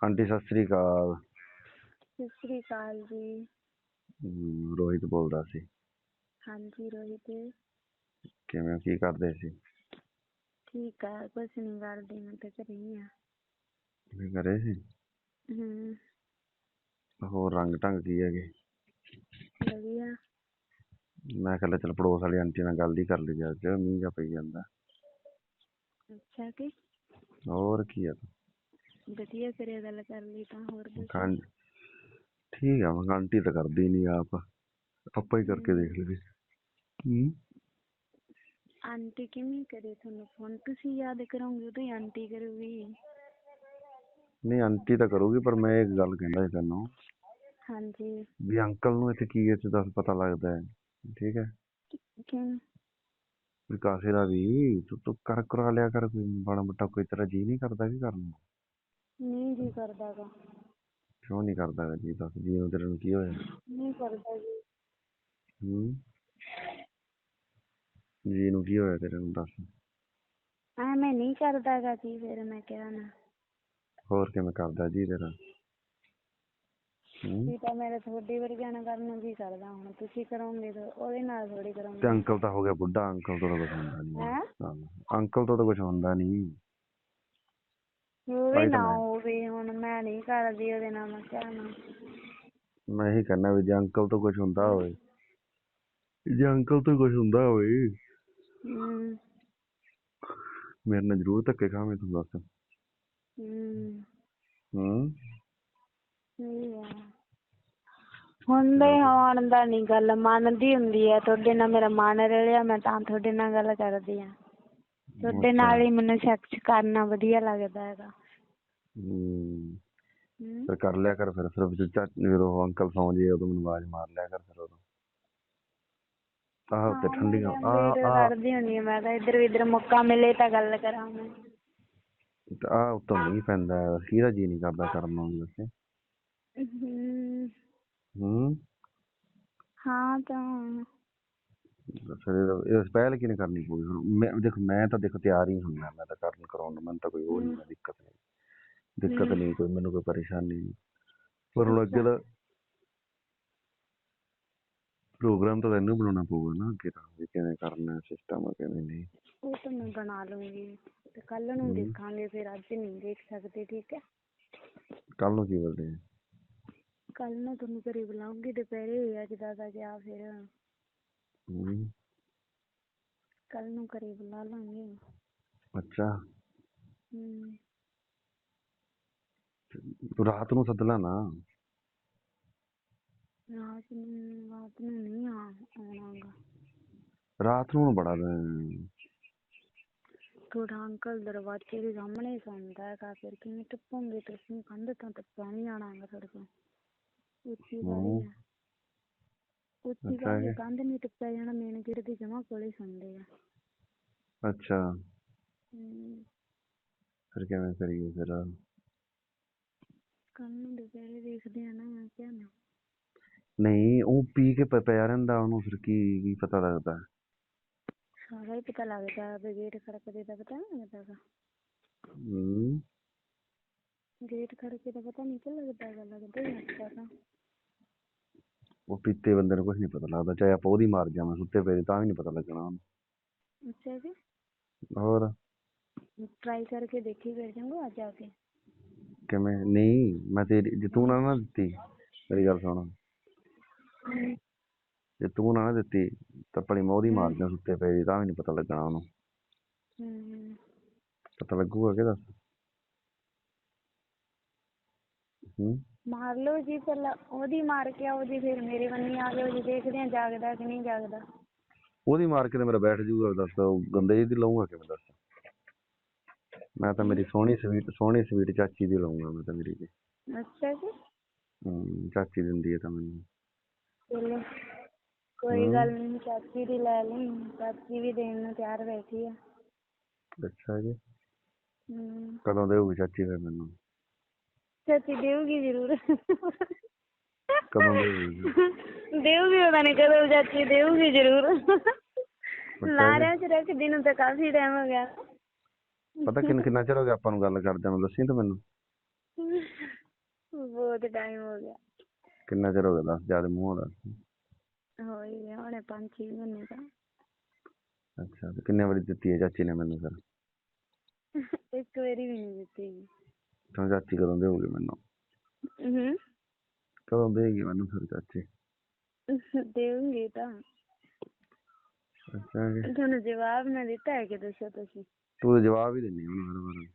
Aunty Sat Sri ਅਕਾਲ। ਸਤਿ ਸ੍ਰੀ ਅਕਾਲ ਜੀ। ਹਮ, ਰੋਹਿਤ ਬੋਲਦਾ ਸੀ। ਹਾਂਜੀ ਰੋਹਿਤ। ਕਿਵੇਂ ਕੀ ਕਰਦੇ ਸੀ? ਠੀਕ ਆ ਕੁਛ ਨਹੀਂ ਕਰਦੀ ਮੈਂ ਤਾਂ ਘਰੇ ਹੀ ਆ। ਕੀ ਕਰੇ ਸੀ? ਹੂੰ ਹੋਰ ਰੰਗ ਢੰਗ ਕੀ ਹੈਗੇ? ਵਧੀਆ। ਮੈਂ ਕਿਹਾ ਚੱਲ ਪੜੋਸ ਵਾਲੀ ਆਂਟੀ ਨਾਲ ਗੱਲ ਹੀ ਕਰ ਲਈ ਅੱਜ ਮੀਂਹ ਜਾ ਪਈ ਜਾਂਦਾ। ਅੱਛਾ ਕਿ? ਹੋਰ ਕੀ ਆ? ਵਧੀਆ ਕਰਿਆ ਗੱਲ ਕਰ ਲਈ ਤਾਂ ਹੋਰ ਦੱਸੋ। ਖਾਂ ਠੀਕ ਆ ਮੈਂ ਕਿਹਾ ਆਂਟੀ ਤਾਂ ਕਰਦੀ ਨਹੀਂ ਆਪ। ਆਪਾਂ ਹੀ ਕਰਕੇ ਦੇਖ ਲਈਏ। ਹੂੰ? ਆਂਟੀ ਕਿਵੇਂ ਕਰੇ ਤੁਹਾਨੂੰ ਫੋਨ ਤੁਸੀਂ ਯਾਦ ਕਰੋਗੇ ਹੀ ਆਂਟੀ ਕਰੂਗੀ। ਨਹੀਂ ਆਂਟੀ ਤਾਂ ਕਰੂਗੀ ਪਰ ਮੈਂ ਇੱਕ ਗੱਲ ਕਹਿੰਦਾ ਸੀ ਤੈਨੂੰ। ਹਾਂਜੀ। ਵੀ ਅੰਕਲ ਨੂੰ ਇੱਥੇ ਕੀ ਇਹ ਦੱਸ ਪਤਾ ਲੱਗਦਾ ਹੈ। ਠੀਕ ਹੈ? ਕਿਉਂ? ਵੀ ਕਾਸੇ ਦਾ ਵੀ ਤੂੰ ਤੂੰ ਕਰ ਕਰਾ ਲਿਆ ਕਰ ਕੋਈ ਬੜਾ ਮੋਟਾ ਕੋਈ ਤੇਰਾ ਜੀ ਨਹੀਂ ਕਰਦਾ ਕੀ ਕਰਨ। ਨੂੰ ਨਹੀਂ ਜੀ ਕਰਦਾਗਾ ਕਿਉਂ ਨਹੀਂ ਕਰਦਾ ਗਾ ਜੀ ਦੱਸ ਜੀ ਨੂੰ ਤੇਰੇ ਨੂੰ ਕੀ ਹੋਇਆ? ਨਹੀਂ ਕਰਦਾ ਜੀ। ਹੂੰ। ਜੀ ਨੂੰ ਕੀ ਹੋਇਆ ਤੇਰੇ ਨੂੰ ਦੱਸ? ਆ ਮੈਂ ਨਹੀਂ ਕਰਦਾਗਾ ਜੀ ਫਿਰ ਮੈਂ ਕਿਹਾ ਨਾ। ਹੋਰ ਕਿਵੇਂ ਕਰਦਾ ਜੀ ਤੇਰਾ? ਹੂੰ। ਜੀ ਤਾਂ ਮੇਰਾ ਤੁਹਾਡੀ ਵਰਗਿਆਂ ਨਾਲ ਕਰਨ ਨੂੰ ਜੀ ਕਰਦਾ ਹੁਣ ਤੁਸੀਂ ਕਰੋਗੇ ਤਾਂ ਉਹਦੇ ਨਾਲ ਥੋੜੀ ਤੇ ਕਰੋਗੇ। ਅੰਕਲ ਤਾਂ ਹੋ ਗਿਆ ਬੁੱਢਾ ਅੰਕਲ ਤੋਂ ਤਾਂ ਕੁਝ ਹੁੰਦਾ ਨਹੀਂ? ਅੰਕਲ ਤੋਂ ਤਾਂ ਕੁਝ ਹੁੰਦਾ ਨਹੀਂ ਹੋਵੇ ਨਾ ਹੋਵੇ ਹੁਣ ਮੈਂ ਨਹੀਂ ਕਰਦੀ ਉਹਦੇ ਨਾਲ ਮੈਂ ਕਿਹਾ ਨਾ। ਮੈਂ ਇਹੀ ਕਹਿੰਦਾ ਵੀ ਜੇ ਅੰਕਲ ਤੋਂ ਕੁਝ ਹੁੰਦਾ ਹੋਵੇ। ਜੇ ਅੰਕਲ ਤੋਂ ਕੁਝ ਹੁੰਦਾ ਹੋਵੇ। ਹਮ ਮੇਰੇ ਨਾਲ ਜ਼ਰੂਰ ਧੱਕੇ ਖਾਵੇਂ ਤੂੰ ਦੱਸ। ਹਮ ਹੂੰ। ਸਹੀ ਆ। ਹੁੰਦੇ ਹੋਣ ਦਾ ਨਹੀਂ ਗੱਲ ਮੰਨਦੀ ਹੁੰਦੀ ਆ ਤੁਹਾਡੇ ਨਾਲ ਮੇਰਾ ਮਨ ਰਲਿਆ ਮੈਂ ਤਾਂ ਤੁਹਾਡੇ ਨਾਲ ਗੱਲ ਕਰਦੀ ਆ। ਤੁਹਾਡੇ ਨਾਲ ਹੀ ਮੈਨੂੰ ਸੈਕਸ ਕਰਨਾ ਵਧੀਆ ਲੱਗਦਾ ਹੈਗਾ। ਹੂੰ। ਹਮ ਫਿਰ ਕਰ ਲਿਆ ਕਰ ਫਿਰ ਫਿਰ ਜਦੋਂ ਉਹ ਅੰਕਲ ਸੌਂ ਜੇ ਉਦੋਂ ਮੈਨੂੰ ਆਵਾਜ਼ ਮਾਰ ਲਿਆ ਕਰ ਫਿਰ ਉਦੋਂ। ਆਹ ਤੇ ਠੰਡੀਆਂ ਆ ਆ ਕਰਦੀ ਹੁੰਦੀ ਆ ਮੈਂ ਤਾਂ ਇੱਧਰ ਇੱਧਰ ਮੌਕਾ ਮਿਲੇ ਤਾਂ ਗੱਲ ਕਰਾਂ ਮੈਂ। ਆ ਉੱਤੋਂ ਨਹੀਂ ਪੈਂਦਾ ਕਿਹਦਾ ਜੀ ਨਹੀਂ ਕਰਦਾ ਕਰਨ ਨੂੰ ਵੈਸੇ। ਹਮ, ਹੂੰ। ਹਾਂ ਤਾਂ। ਫਿਰ ਇਹ ਇਹ ਪਹਿਲ ਕਿਨੇ ਕਰਨੀ ਪਊਗੀ ਹੁਣ। ਮੈਂ ਦੇਖ ਮੈਂ ਤਾਂ ਦੇਖ ਤਿਆਰ ਹੀ ਹੁੰਦਾ ਮੈਂ ਤਾਂ ਕਰਨ ਕਰਾਉਣ ਨੂੰ ਮੈਨੂੰ ਤਾਂ ਕੋਈ ਉਹ ਨਹੀਂ ਹੈ, ਦਿੱਕਤ ਨਹੀਂ ਦਿੱਕਤ ਨਹੀਂ ਕੋਈ ਮੈਨੂੰ ਕੋਈ ਪਰੇਸ਼ਾਨੀ ਨਹੀਂ ਪਰ ਹੁਣ ਅੱਗੇ ਦਾ ਪ੍ਰੋਗਰਾਮ ਤਾਂ ਤੈਨੂੰ ਬਣਾਉਣਾ ਪਊਗਾ ਨਾ ਅੱਗੇ ਦਾ ਵੀ ਕਿਵੇਂ ਕਰਨਾ ਸਿਸਟਮ ਕਿਵੇਂ ਨਹੀਂ। ਉਹ ਤਾਂ ਮੈਂ ਬਣਾ ਲੂੰਗੀ ਤੇ ਕੱਲ ਨੂੰ ਦੇਖਾਂਗੇ ਫਿਰ ਅੱਜ ਨਹੀਂ ਦੇਖ ਸਕਦੇ ਠੀਕ ਹੈ? ਕੱਲ ਨੂੰ ਕੀ ਬੋਲਦੇ ਆ? ਕੱਲ ਨੂੰ ਤੁਹਾਨੂੰ ਘਰੇ ਬੁਲਾਉਂਗੀ ਦੁਪਹਿਰੇ ਅੱਜ ਦਾ ਤਾਂ ਗਿਆ ਫਿਰ ਕੱਲ ਨੂੰ ਘਰੇ ਬੁਲਾ ਲਾਂਗੇ। ਅੱਛਾ। ਹਮ ਤੂੰ ਰਾਤ ਨੂੰ ਸੱਦ ਲਾ ਨਾ ਰਾਤ ਨੂੰ ਰਾਤ ਨੂੰ ਨਹੀਂ ਆ ਆਉਣਾਗਾ ਰਾਤ ਨੂੰ ਬੜਾ ਦਿਨ- ਤੁਹਾਡਾ ਅੰਕਲ ਦਰਵਾਜ਼ੇ ਦੇ ਸਾਹਮਣੇ ਸੌਂਦਾ ਹੈਗਾ ਫਿਰ ਕਿਵੇਂ ਟੱਪੋਗੇ? ਤੁਸੀਂ ਕੰਧ ਤੋਂ ਟੱਪਿਆ ਨਹੀਂ ਜਾਣਾਗਾ ਤੁਹਾਡੇ ਕੋਲ। ਉੱਚੀ। ਵਾਲੀ ਆ ਉੱਚੀ ਅੱਛਾ ਵਾਲੀ ਜੀ। ਕੰਧ ਨਹੀਂ ਟੱਪਿਆ ਜਾਣਾ ਮੇਨ ਗੇਟ ਦੇ ਜਮਾ ਕੋਲੇ ਸੌਂਦੇ ਆ। ਅੱਛਾ। ਹਮ ਫਿਰ ਕਿਵੇਂ ਕਰੀਏ ਫਿਰ? ਕੱਲ ਨੂੰ ਦੁਪਹਿਰੇ ਦੇਖਦੇ ਆ ਨਾ ਮੈਂ ਕਿਹਾ ਨਾ। ਨਹੀਂ ਉਹ ਪੀ ਕੇ ਪ- ਪਿਆ ਰਹਿੰਦਾ ਉਹਨੂੰ ਫਿਰ ਕੀ ਕੀ ਪਤਾ ਲੱਗਦਾ? ਸਾਰਾ ਹੀ ਪਤਾ ਲੱਗਦਾ ਵੀ ਗੇਟ ਖੜਕਦੇ ਦਾ ਪਤਾ ਨਹੀਂ ਲੱਗਦਾ ਹੂੰ। ਗੇਟ ਖੜਕੇ ਦਾ ਪਤਾ ਨਹੀਂ ਕਿ ਲੱਗਦਾ ਗਾ ਲੱਗਦਾ ਹੀ ਲੱਗਦਾ ਗਾ ਉਹ ਪੀਤੇ ਬੰਦੇ ਨੂੰ ਕੁਝ ਨਹੀਂ ਪਤਾ ਲੱਗਦਾ ਚਾਹੇ ਆਪਾਂ ਉਹਦੀ ਮਾਰ ਜਾਵਾਂ ਸੁੱਤੇ ਪਏ ਤਾਂ ਵੀ ਨਹੀਂ ਪਤਾ ਲੱਗਣਾ ਉਹਨੂੰ। ਅੱਛਾ ਜੀ। ਹੋਰ? ਟਰਾਈ ਕਰਕੇ ਦੇਖੀ ਫਿਰ ਚੰਗਾ ਅੱਜ ਆ ਕੇ। ਕਿਵੇਂ? ਨਹੀਂ ਮੈਂ ਤੇਰੀ ਜੇ ਤੂੰ ਨਾ ਨਾ ਦਿੱਤੀ ਮੇਰੀ ਗੱਲ ਸੁਣ। ਜੇ ਤੂੰ ਨਾ ਨਾ ਦਿੱਤੀ ਤਾਂ ਭਲੀ ਮੈਂ ਉਹਦੀ ਮਾਰ ਜਾ ਸੁੱਤੇ ਪਏ ਤਾਂ ਵੀ ਨਹੀਂ ਪਤਾ ਲੱਗਣਾ ਉਹਨੂੰ। ਪਤਾ ਲੱਗੂਗਾ ਕਿ ਦੱਸ? ਹੂੰ? ਮਾਰ ਲਓ ਜੀ ਪਹਿਲਾਂ ਉਹਦੀ ਮਾਰ ਕੇ ਆਓ ਜੀ ਫਿਰ ਮੇਰੇ ਬੰਨੀ ਆ ਜਾਓ ਜੀ ਦੇਖਦੇ ਆ ਜਾਗਦਾ ਕਿ ਨਹੀਂ ਜਾਗਦਾ। ਉਹਦੀ ਮਾਰ ਕੇ ਤੇ ਮੇਰਾ ਬੈਠ ਜੂਗਾ ਦੱਸ ਉਹ ਗੰਦੇ ਜਿਹੀ ਦੀ ਲਊਂਗਾ ਕਿਵੇਂ ਦੱਸ ਮੈਂ ਤਾਂ ਮੇਰੀ ਸੋਹਣੀ ਸਵੀਟ ਸੋਹਣੀ ਸਵੀਟ ਚਾਚੀ ਦੀ ਲਊਂਗਾ ਮੈਂ ਤਾਂ ਮੇਰੀ ਦੀ ਅੱਛਾ ਜੀ। ਹੂੰ ਚਾਚੀ ਦਿੰਦੀ ਹੈ ਤਾਂ ਮੈਨੂੰ। ਚਲੋ ਕੋਈ ਗੱਲ ਨਹੀਂ ਚਾਚੀ ਦੀ ਲੈ ਲਈ ਚਾਚੀ ਵੀ ਦੇਣ ਨੂੰ ਤਿਆਰ ਬੈਠੀ ਆ। ਅੱਛਾ ਜੀ। ਹਮ ਕਦੋਂ ਦੇਊਗੀ ਚਾਚੀ ਫਿਰ ਮੈਨੂੰ? ਚਾਚੀ ਦੇਊਗੀ ਜ਼ਰੂਰ। ਕਦੋਂ ਦੇਊਗੀ? ਦੇਊਗੀ ਪਤਾ ਨਹੀਂ ਕਦੋਂ ਚਾਚੀ ਦੇਊਗੀ ਜ਼ਰੂਰ। ਲਾਰਿਆਂ ਚ ਰੱਖਦੀ ਨੂੰ ਤਾਂ ਕਾਫੀ ਟਾਈਮ ਹੋ ਗਿਆ। ਪਤਾ ਕਿੰਨ ਕਿੰਨਾ ਚਿਰ ਹੋ ਗਿਆ ਆਪਾਂ ਨੂੰ ਗੱਲ ਕਰਦੇ ਨੂੰ? ਦੱਸੀ ਤਾਂ ਮੈਨੂੰ। ਬਹੁਤ ਟਾਈਮ ਹੋ ਗਿਆ। ਕਿੰਨਾ ਚਿਰ ਹੋ ਗਿਆ ਦੱਸ ਜ਼ਿਆਦਾ ਮੂੰਹ ਦਾ ਹੋ ਹੀ ਗਿਆ ਹੁਣੇ ਪੰਜ ਛੇ ਮਹੀਨੇ ਦਾ ਅੱਛਾ ਤੇ ਕਿੰਨੇ ਵਾਰੀ ਦਿੱਤੀ ਹੈ ਚਾਚੀ ਨੇ ਮੈਨੂੰ ਫਿਰ? ਇੱਕ ਵਾਰੀ ਵੀ ਨਹੀਂ ਦਿੱਤੀ। ਤਾਂ ਚਾਚੀ ਕਦੋਂ ਦੇਊਗੀ ਮੈਨੂੰ? ਹੂੰ। ਕਦੋਂ ਦੇਗੀ ਮੈਨੂੰ ਫਿਰ ਚਾਚੀ? ਦੇਵਾਂਗੀ ਤਾਂ। ਅੱਛਾ ਜੀ ਤੁਹਾਨੂੰ ਜਵਾਬ ਨਾ ਦਿੱਤਾ ਹੈ ਕਿ ਦੱਸੋ ਤੁਸੀਂ? ਤੂੰ ਤਾਂ ਜਵਾਬ ਹੀ ਦਿੰਦੀ ਹੁਣ ਹਰ ਵਾਰ।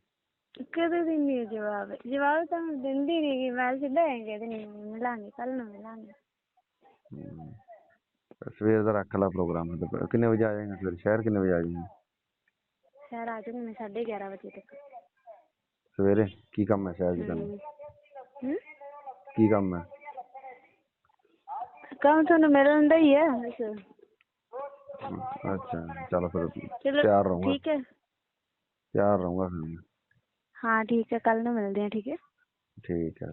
ਕਦੇ ਦਿੰਦੀ ਹੈ ਜਵਾਬ? ਜਵਾਬ ਤਾਂ ਮੈਂ ਦਿੰਦੀ ਨਹੀਂ ਗੀ। ਮੈਂ ਸਿੱਧਾ ਐਂ ਕਹਿ ਦਿੰਦੀ ਹਾਂ, ਮਿਲਾਂਗੇ ਕੱਲ ਨੂੰ ਮਿਲਾਂਗੇ। ਹਮ। ਸਵੇਰ ਦਾ ਰੱਖ ਲਾ ਪ੍ਰੋਗਰਾਮ ਕਿੰਨੇ ਵਜੇ ਆ ਜਾਏਗਾ ਫਿਰ ਸ਼ਹਿਰ ਕਿੰਨੇ ਵਜੇ ਆ ਜਾਏਗਾ? ਸ਼ਹਿਰ ਆ ਜਾਊਂਗੀ ਮੈਂ ਸਾਢੇ ਗਿਆਰਾਂ ਵਜੇ ਤੱਕ। ਸਵੇਰੇ ਕੀ ਕੰਮ ਹੈ ਸ਼ਹਿਰ ਚ ਤੈਨੂੰ? ਹੂੰ? ਹੂੰ ਕੀ ਕੰਮ ਹੈ? ਕੰਮ ਤੁਹਾਨੂੰ ਮਿਲਣ ਦਾ ਹੀ ਹੈ ਬਸ। ਅੱਛਾ ਚਲੋ ਫਿਰ ਚਲੋ ਤਿਆਰ ਰਹੂੰਗਾ। ਠੀਕ ਹੈ। ਤਿਆਰ ਰਹੂੰਗਾ ਫਿਰ ਮੈਂ। ਹਾਂ ਠੀਕ ਹੈ ਕੱਲ ਨੂੰ ਮਿਲਦੇ ਹਾਂ ਠੀਕ ਹੈ। ਠੀਕ ਹੈ।